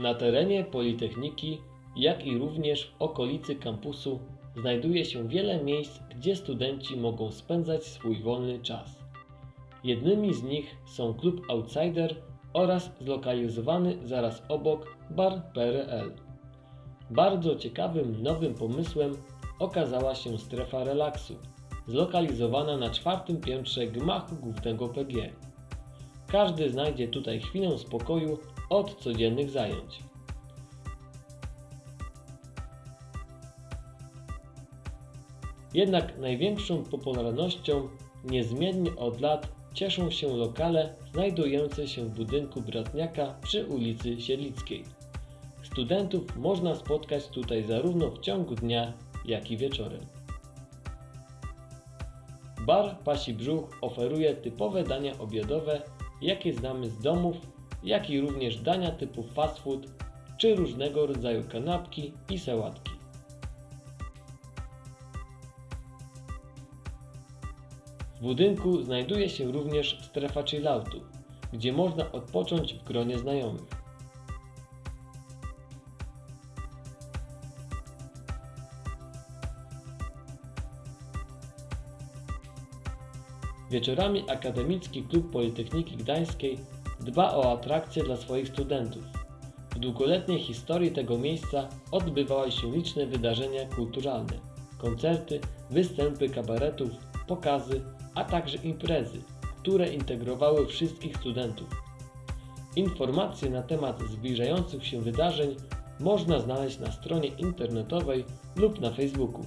Na terenie Politechniki, jak i również w okolicy kampusu, znajduje się wiele miejsc, gdzie studenci mogą spędzać swój wolny czas. Jednymi z nich są klub Outsider oraz zlokalizowany zaraz obok bar PRL. Bardzo ciekawym nowym pomysłem okazała się strefa relaksu, zlokalizowana na czwartym piętrze gmachu głównego PG. Każdy znajdzie tutaj chwilę spokoju od codziennych zajęć. Jednak największą popularnością niezmiennie od lat cieszą się lokale znajdujące się w budynku Bratniaka przy ulicy Siedlickiej. Studentów można spotkać tutaj zarówno w ciągu dnia, jak i wieczorem. Bar Pasi Brzuch oferuje typowe dania obiadowe, jakie znamy z domów, jak i również dania typu fast food czy różnego rodzaju kanapki i sałatki. W budynku znajduje się również strefa chilloutu, gdzie można odpocząć w gronie znajomych. Wieczorami Akademicki Klub Politechniki Gdańskiej dba o atrakcje dla swoich studentów. W długoletniej historii tego miejsca odbywały się liczne wydarzenia kulturalne, koncerty, występy kabaretów, pokazy, a także imprezy, które integrowały wszystkich studentów. Informacje na temat zbliżających się wydarzeń można znaleźć na stronie internetowej lub na Facebooku.